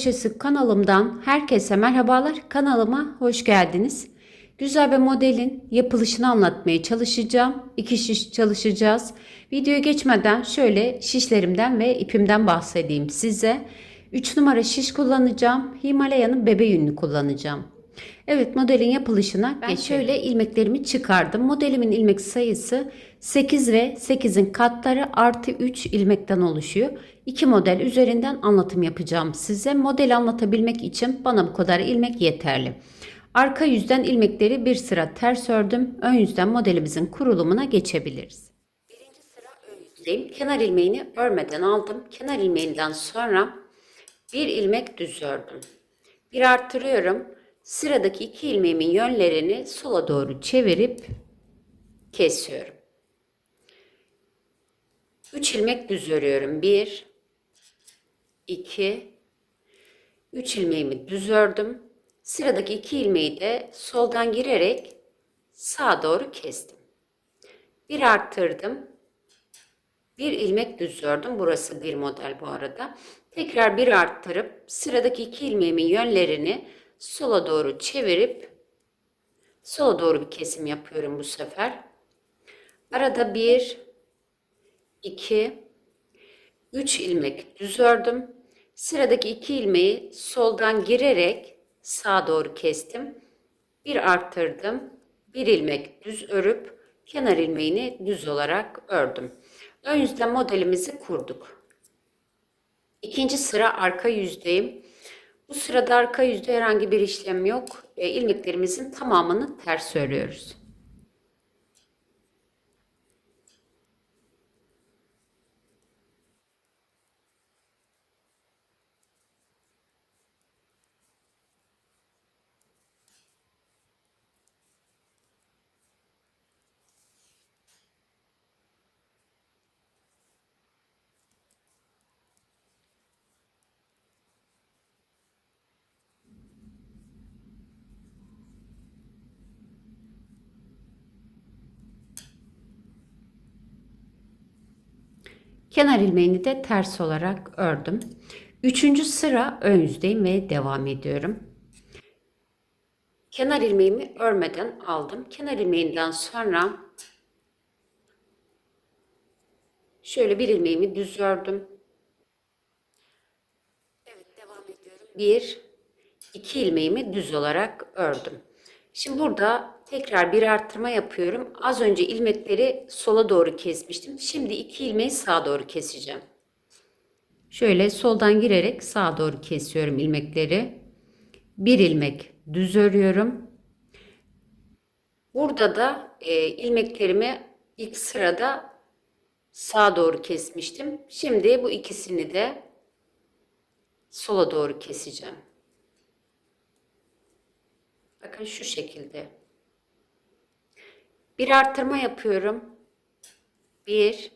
Köşesi kanalımdan herkese merhabalar. Kanalıma hoş geldiniz. Güzel bir modelin yapılışını anlatmaya çalışacağım. İki şiş çalışacağız. Videoya geçmeden şöyle şişlerimden ve ipimden bahsedeyim size. 3 numara şiş kullanacağım. Himalaya'nın bebe yününü kullanacağım. Evet modelin yapılışına ben şöyle ilmeklerimi çıkardım. Modelimin ilmek sayısı 8 ve 8'in katları artı 3 ilmekten oluşuyor. İki model üzerinden anlatım yapacağım size. Modeli anlatabilmek için bana bu kadar ilmek yeterli. Arka yüzden ilmekleri bir sıra ters ördüm. Ön yüzden modelimizin kurulumuna geçebiliriz. Birinci sıra ön yüzdeyim. Kenar ilmeğini örmeden aldım. Kenar ilmeğinden sonra bir ilmek düz ördüm. Bir arttırıyorum. Sıradaki iki ilmeğimin yönlerini sola doğru çevirip kesiyorum. 3 ilmek düz örüyorum. 1 2 3 ilmeğimi düz ördüm. Sıradaki iki ilmeği de soldan girerek sağa doğru kestim. Bir arttırdım. Bir ilmek düz ördüm. Burası bir model bu arada. Tekrar bir arttırıp sıradaki iki ilmeğimin yönlerini sola doğru çevirip sola doğru bir kesim yapıyorum bu sefer. Arada bir, iki, üç ilmek düz ördüm. Sıradaki iki ilmeği soldan girerek sağa doğru kestim. Bir arttırdım. Bir ilmek düz örüp kenar ilmeğini düz olarak ördüm. Ön yüzden modelimizi kurduk. İkinci sıra arka yüzdeyim. Bu sırada arka yüzde herhangi bir işlem yok. E, ilmeklerimizin tamamını ters örüyoruz. Kenar ilmeğini de ters olarak ördüm. Üçüncü sıra ön yüzdeyim ve devam ediyorum. Kenar ilmeğimi örmeden aldım. Kenar ilmeğinden sonra şöyle bir ilmeğimi düz ördüm. Evet devam ediyorum. Bir, iki ilmeğimi düz olarak ördüm. Şimdi burada tekrar bir arttırma yapıyorum. Az önce ilmekleri sola doğru kesmiştim. Şimdi iki ilmeği sağa doğru keseceğim. Şöyle soldan girerek sağa doğru kesiyorum ilmekleri. Bir ilmek düz örüyorum. Burada da e, ilmeklerimi ilk sırada sağa doğru kesmiştim. Şimdi bu ikisini de sola doğru keseceğim. Bakın şu şekilde. Bir arttırma yapıyorum. 1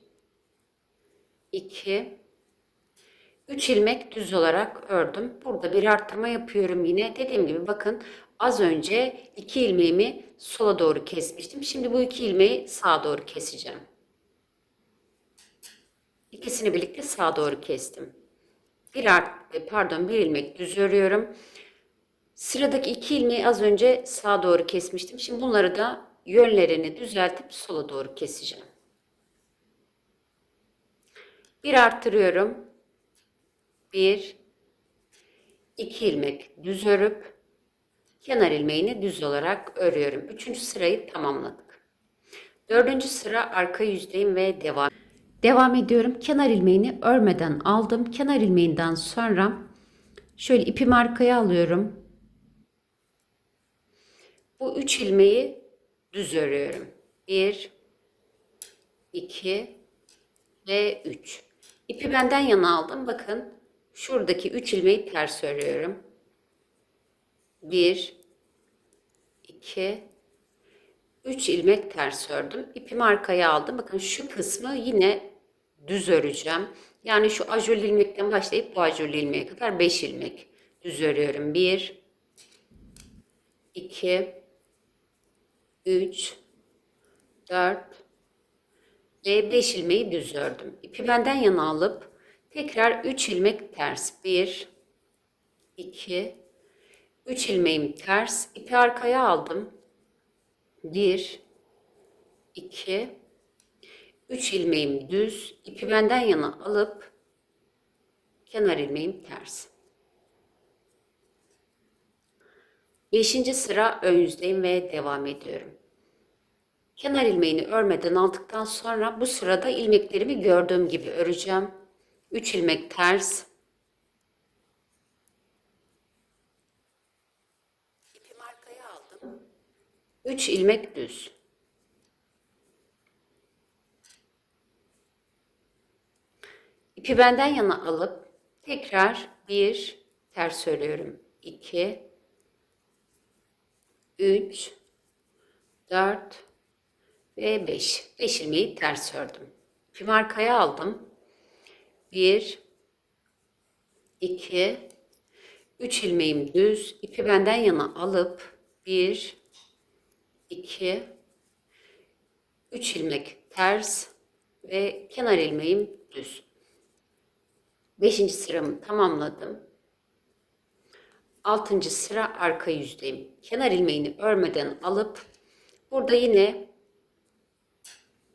2 3 ilmek düz olarak ördüm. Burada bir arttırma yapıyorum yine. Dediğim gibi bakın az önce 2 ilmeğimi sola doğru kesmiştim. Şimdi bu 2 ilmeği sağa doğru keseceğim. İkisini birlikte sağa doğru kestim. Bir art, pardon bir ilmek düz örüyorum. Sıradaki iki ilmeği az önce sağa doğru kesmiştim. Şimdi bunları da yönlerini düzeltip sola doğru keseceğim. Bir arttırıyorum. Bir, iki ilmek düz örüp kenar ilmeğini düz olarak örüyorum. Üçüncü sırayı tamamladık. Dördüncü sıra arka yüzdeyim ve devam. Devam ediyorum. Kenar ilmeğini örmeden aldım. Kenar ilmeğinden sonra şöyle ipimi arkaya alıyorum. Bu üç ilmeği düz örüyorum. 1 2 ve 3. İpi benden yana aldım. Bakın şuradaki 3 ilmeği ters örüyorum. 1 2 3 ilmek ters ördüm. İpimi arkaya aldım. Bakın şu kısmı yine düz öreceğim. Yani şu ajurlu ilmekten başlayıp bu ajurlu ilmeğe kadar 5 ilmek düz örüyorum. 1 2 3, 4 ve 5 ilmeği düz ördüm. İpi benden yana alıp tekrar 3 ilmek ters. 1, 2 3 ilmeğim ters. İpi arkaya aldım. 1 2 3 ilmeğim düz. İpi benden yana alıp kenar ilmeğim ters 5. sıra ön yüzdeyim ve devam ediyorum. Kenar ilmeğini örmeden aldıktan sonra bu sırada ilmeklerimi gördüğüm gibi öreceğim. 3 ilmek ters. İpimi arkaya aldım. 3 ilmek düz. İpi benden yana alıp tekrar 1 ters örüyorum. 2 3 4 ve 5 5 ilmeği ters ördüm. İpimi arkaya aldım. 1 2 3 ilmeğim düz ipi benden yana alıp 1 2 3 ilmek ters ve kenar ilmeğim düz. 5. sıramı tamamladım 6. sıra arka yüzdeyim kenar ilmeğini örmeden alıp burada yine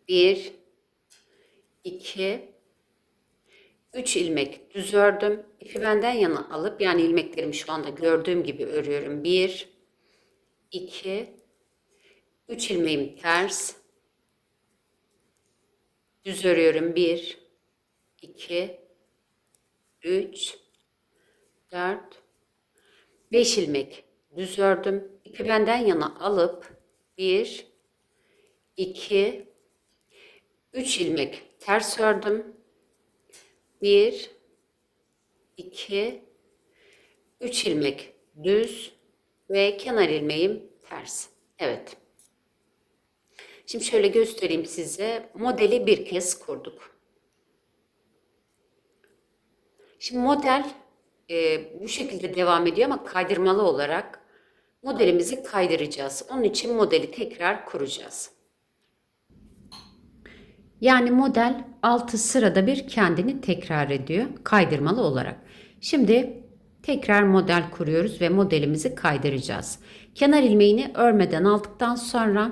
1 2 3 ilmek düz ördüm. İpi benden yana alıp yani ilmeklerimi şu anda gördüğüm gibi örüyorum. 1 2 3 ilmeğim ters. Düz örüyorum. 1 2 3 4 5 ilmek düz ördüm. İpi benden yana alıp 1 2 3 ilmek ters ördüm. 1 2 3 ilmek düz ve kenar ilmeğim ters. Evet. Şimdi şöyle göstereyim size. Modeli bir kez kurduk. Şimdi model e, bu şekilde devam ediyor ama kaydırmalı olarak modelimizi kaydıracağız. Onun için modeli tekrar kuracağız. Yani model 6 sırada bir kendini tekrar ediyor kaydırmalı olarak. Şimdi tekrar model kuruyoruz ve modelimizi kaydıracağız. Kenar ilmeğini örmeden aldıktan sonra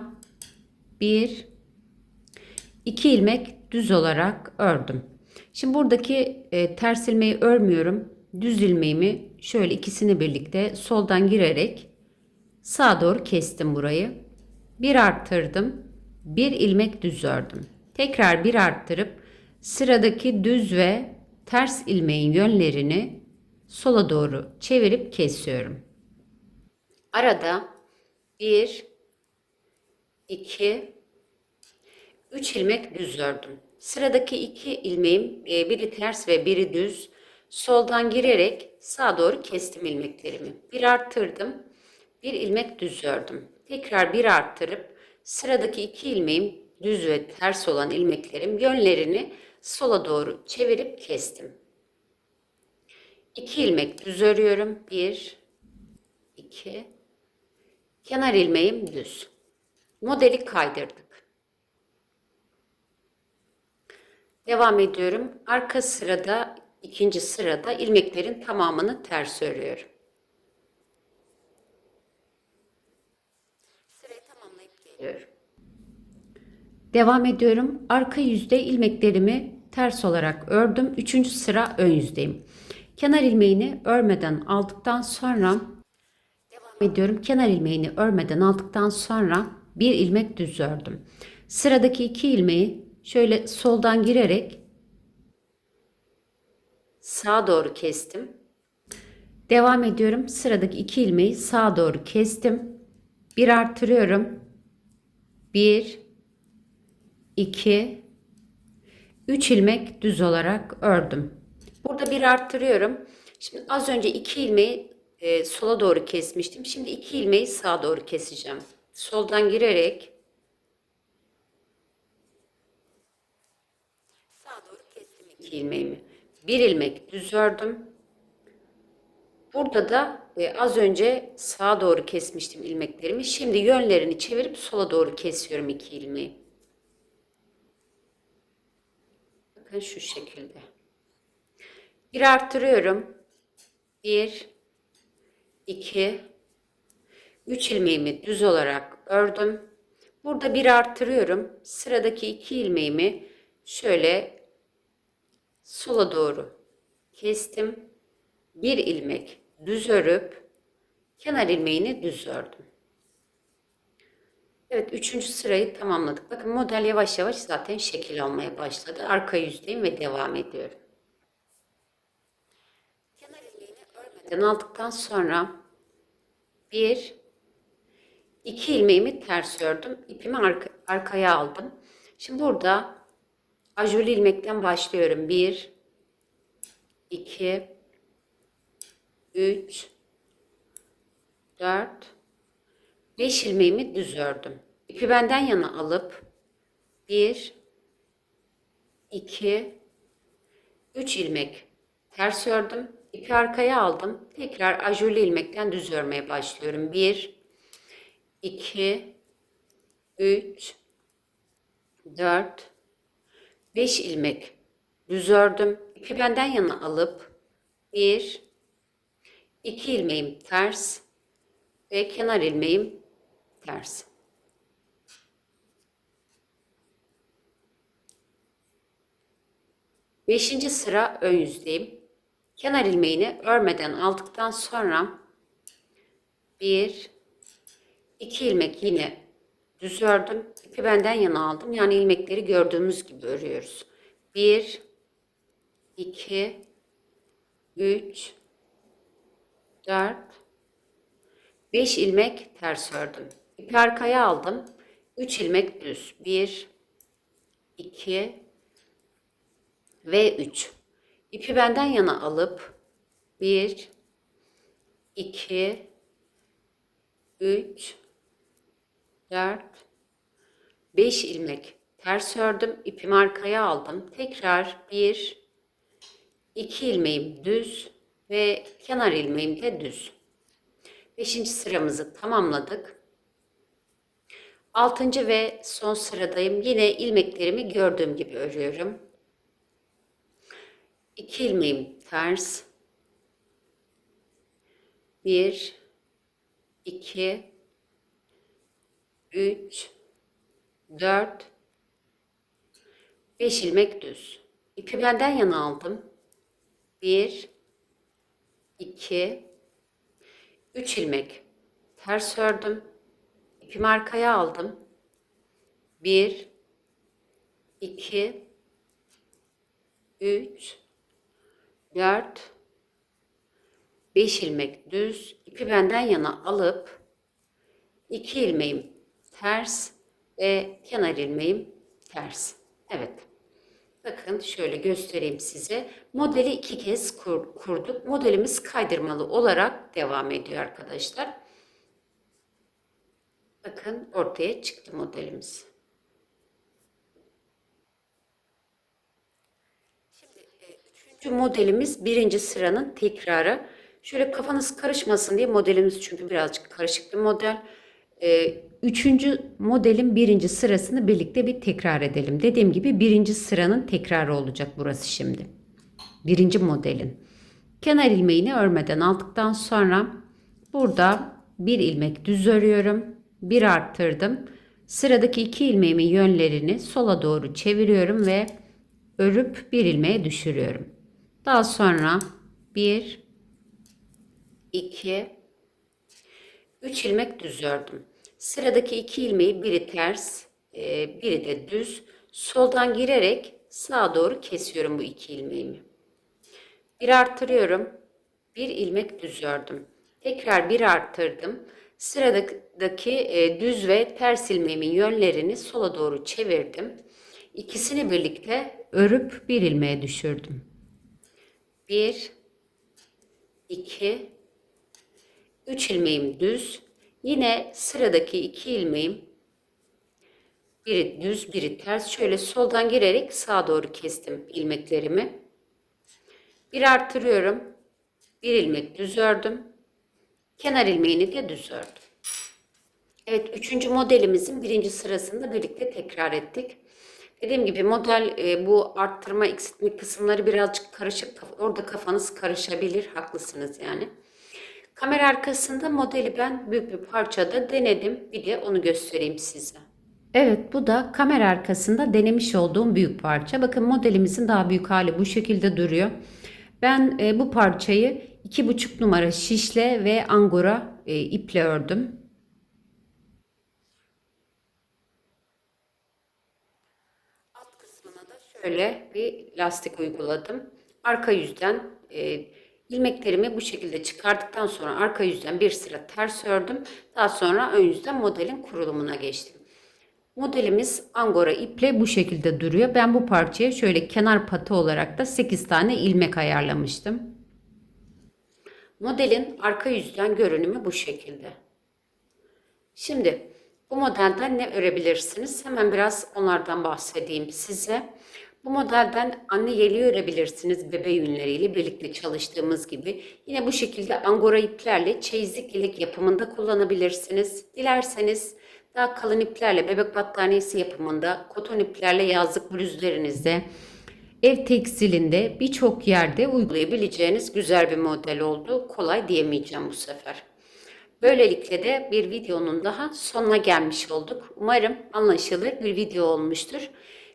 1 2 ilmek düz olarak ördüm. Şimdi buradaki e, ters ilmeği örmüyorum. Düz ilmeğimi şöyle ikisini birlikte soldan girerek sağa doğru kestim burayı. Bir arttırdım. Bir ilmek düz ördüm. Tekrar bir arttırıp sıradaki düz ve ters ilmeğin yönlerini sola doğru çevirip kesiyorum. Arada 1 2 3 ilmek düz ördüm. Sıradaki iki ilmeğim e, biri ters ve biri düz soldan girerek sağa doğru kestim ilmeklerimi. Bir arttırdım. Bir ilmek düz ördüm. Tekrar bir arttırıp sıradaki iki ilmeğim düz ve ters olan ilmeklerim yönlerini sola doğru çevirip kestim. 2 ilmek düz örüyorum. 1 2 kenar ilmeğim düz. Modeli kaydırdık. Devam ediyorum. Arka sırada ikinci sırada ilmeklerin tamamını ters örüyorum. Sırayı tamamlayıp geliyorum. Devam ediyorum. Arka yüzde ilmeklerimi ters olarak ördüm. Üçüncü sıra ön yüzdeyim. Kenar ilmeğini örmeden aldıktan sonra devam ediyorum. Kenar ilmeğini örmeden aldıktan sonra bir ilmek düz ördüm. Sıradaki iki ilmeği şöyle soldan girerek sağa doğru kestim. Devam ediyorum. Sıradaki iki ilmeği sağa doğru kestim. Bir artırıyorum. Bir, 2 3 ilmek düz olarak ördüm. Burada bir arttırıyorum. Şimdi az önce 2 ilmeği e, sola doğru kesmiştim. Şimdi 2 ilmeği sağa doğru keseceğim. Soldan girerek sağa doğru kestim 2 ilmeğimi. Bir ilmek düz ördüm. Burada da e, az önce sağa doğru kesmiştim ilmeklerimi. Şimdi yönlerini çevirip sola doğru kesiyorum 2 ilmeği. Bakın şu şekilde. Bir arttırıyorum. Bir, 2 3 ilmeğimi düz olarak ördüm. Burada bir arttırıyorum. Sıradaki iki ilmeğimi şöyle sola doğru kestim. Bir ilmek düz örüp kenar ilmeğini düz ördüm. Evet üçüncü sırayı tamamladık. Bakın model yavaş yavaş zaten şekil almaya başladı. Arka yüzdeyim ve devam ediyorum. Kenar ilmeğini örmeden aldıktan sonra bir iki ilmeğimi ters ördüm. İpimi arka, arkaya aldım. Şimdi burada ajurlu ilmekten başlıyorum. Bir, iki, üç, dört, beş ilmeğimi düz ördüm. İpi benden yana alıp bir, iki, üç ilmek ters ördüm. İpi arkaya aldım. Tekrar ajurlu ilmekten düz örmeye başlıyorum. Bir, 2 3 4 5 ilmek düz ördüm. İpi benden yana alıp 1 2 ilmeğim ters ve kenar ilmeğim ters. Beşinci sıra ön yüzdeyim. Kenar ilmeğini örmeden aldıktan sonra 1 2 ilmek yine düz ördüm. İpi benden yana aldım. Yani ilmekleri gördüğümüz gibi örüyoruz. 1 2 3 4 5 ilmek ters ördüm. İpi arkaya aldım. 3 ilmek düz. 1 2 ve 3. İpi benden yana alıp 1 2 3 4 5 ilmek ters ördüm. ipimi arkaya aldım. Tekrar 1 2 ilmeğim düz ve kenar ilmeğim de düz. 5. sıramızı tamamladık. 6. ve son sıradayım. Yine ilmeklerimi gördüğüm gibi örüyorum. 2 ilmeğim ters. 1 2 3 4 5 ilmek düz. İpi benden yana aldım. 1 2 3 ilmek ters ördüm. İpimi arkaya aldım. 1 2 3 4 5 ilmek düz ipi benden yana alıp 2 ilmeğim ters ve kenar ilmeğim ters. Evet. Bakın şöyle göstereyim size. Modeli iki kez kur, kurduk. Modelimiz kaydırmalı olarak devam ediyor arkadaşlar. Bakın ortaya çıktı modelimiz. Şimdi e, üçüncü modelimiz birinci sıranın tekrarı. Şöyle kafanız karışmasın diye modelimiz çünkü birazcık karışık bir model. Ee, üçüncü modelin birinci sırasını birlikte bir tekrar edelim. Dediğim gibi birinci sıranın tekrarı olacak burası şimdi. Birinci modelin. Kenar ilmeğini örmeden aldıktan sonra burada bir ilmek düz örüyorum. Bir arttırdım. Sıradaki iki ilmeğimin yönlerini sola doğru çeviriyorum ve örüp bir ilmeğe düşürüyorum. Daha sonra bir 2 3 ilmek düz ördüm. Sıradaki iki ilmeği biri ters, e, biri de düz. Soldan girerek sağa doğru kesiyorum bu iki ilmeğimi. Bir arttırıyorum. Bir ilmek düz ördüm. Tekrar bir arttırdım. Sıradaki e, düz ve ters ilmeğimin yönlerini sola doğru çevirdim. İkisini birlikte örüp bir ilmeğe düşürdüm. Bir, iki, 3 ilmeğim düz. Yine sıradaki 2 ilmeğim biri düz biri ters. Şöyle soldan girerek sağa doğru kestim ilmeklerimi. Bir arttırıyorum. Bir ilmek düz ördüm. Kenar ilmeğini de düz ördüm. Evet üçüncü modelimizin birinci sırasında birlikte tekrar ettik. Dediğim gibi model e, bu arttırma eksiltme kısımları birazcık karışık. Orada kafanız karışabilir. Haklısınız yani. Kamera arkasında modeli ben büyük bir parçada denedim. Bir de onu göstereyim size. Evet bu da kamera arkasında denemiş olduğum büyük parça. Bakın modelimizin daha büyük hali bu şekilde duruyor. Ben e, bu parçayı 2,5 numara şişle ve angora e, iple ördüm. Alt kısmına da şöyle bir lastik uyguladım. Arka yüzden e, ilmeklerimi bu şekilde çıkardıktan sonra arka yüzden bir sıra ters ördüm. Daha sonra ön yüzden modelin kurulumuna geçtim. Modelimiz angora iple bu şekilde duruyor. Ben bu parçaya şöyle kenar patı olarak da 8 tane ilmek ayarlamıştım. Modelin arka yüzden görünümü bu şekilde. Şimdi bu modelden ne örebilirsiniz? Hemen biraz onlardan bahsedeyim size. Bu modelden anne yeleği örebilirsiniz bebe yünleriyle birlikte çalıştığımız gibi. Yine bu şekilde angora iplerle çeyizlik yelek yapımında kullanabilirsiniz. Dilerseniz daha kalın iplerle bebek battaniyesi yapımında, koton iplerle yazlık bluzlarınızda, ev tekstilinde birçok yerde uygulayabileceğiniz güzel bir model oldu. Kolay diyemeyeceğim bu sefer. Böylelikle de bir videonun daha sonuna gelmiş olduk. Umarım anlaşılır bir video olmuştur.